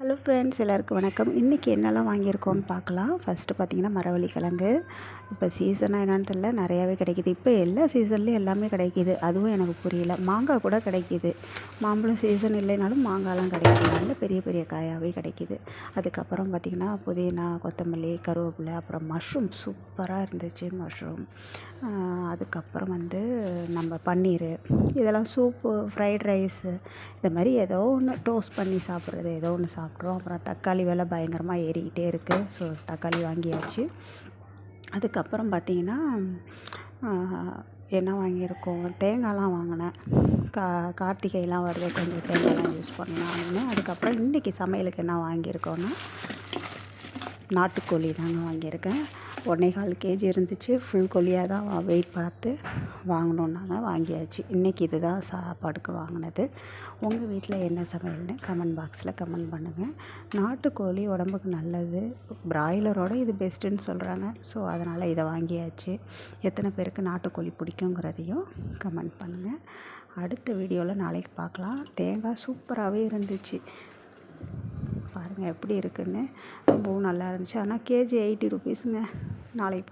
Hello friends எல்லாருக்கும் வணக்கம். இன்றைக்கி என்னெல்லாம் வாங்கியிருக்கோம்னு பார்க்கலாம். ஃபஸ்ட்டு பார்த்திங்கன்னா மரவள்ளி கிழங்கு. இப்போ சீசனாக என்னான்னு தெரியல. நிறையாவே கிடைக்கிது. இப்போ எல்லா சீசன்லேயும் எல்லாமே கிடைக்கிது. அதுவும் எனக்கு புரியல. மாங்காய் கூட கிடைக்கிது. மாம்பழம் சீசன் இல்லைனாலும் மாங்காய்லாம் கிடைக்கிது. நல்ல பெரிய பெரிய காயாகவே கிடைக்கிது. அதுக்கப்புறம் பார்த்திங்கன்னா புதினா கொத்தமல்லி கருவேப்பிலை அப்புறம் மஷ்ரூம் சூப்பராக இருந்துச்சு மஷ்ரூம் அதுக்கப்புறம் வந்து நம்ம பன்னீர். இதெல்லாம் சூப்பு ஃப்ரைட் ரைஸு இந்த மாதிரி ஏதோ ஒன்று டோஸ்ட் பண்ணி சாப்பிட்றது ஏதோ ஒன்று சாப்பிட்றோம் அப்புறம் தக்காளி விலை பயங்கரமாக ஏறிக்கிட்டே இருக்குது ஸோ தக்காளி வாங்கியாச்சு. அதுக்கப்புறம் பார்த்திங்கன்னா என்ன வாங்கியிருக்கோம்? தேங்காய்லாம் வாங்கினேன். கா கார்த்திகைலாம் வருது. கொஞ்சம் தேங்காய்லாம் யூஸ் பண்ணலாம் அதுக்கப்புறம் இன்றைக்கி சமையலுக்கு என்ன வாங்கியிருக்கோன்னா நாட்டுக்கோழி தாங்க வாங்கியிருக்கேன். ஒன்றே கால் கேஜி இருந்துச்சு. ஃபுல் கோழியாக தான் வெயிட் பார்த்து வாங்கினோன்னாங்க வாங்கியாச்சு. இன்றைக்கி இது தான் சாப்பாடுக்கு வாங்கினது. உங்கள் வீட்டில் என்ன சமையல்னு கமெண்ட் பாக்ஸில் கமெண்ட் பண்ணுங்கள் நாட்டுக்கோழி உடம்புக்கு நல்லது. பிராய்லரோட இது பெஸ்ட்டுன்னு சொல்கிறாங்க ஸோ அதனால் இதை வாங்கியாச்சு. எத்தனை பேருக்கு நாட்டுக்கோழி பிடிக்குங்கிறதையும் கமெண்ட் பண்ணுங்கள் அடுத்த வீடியோவில் நாளைக்கு பார்க்கலாம். தேங்காய் சூப்பராகவே இருந்துச்சு. பாருங்கள் எப்படி இருக்குன்னு. ரொம்பவும் நல்லா இருந்துச்சு. ஆனால் கேஜி எயிட்டி ருபீஸுங்க நாளைக்கு பார்க்க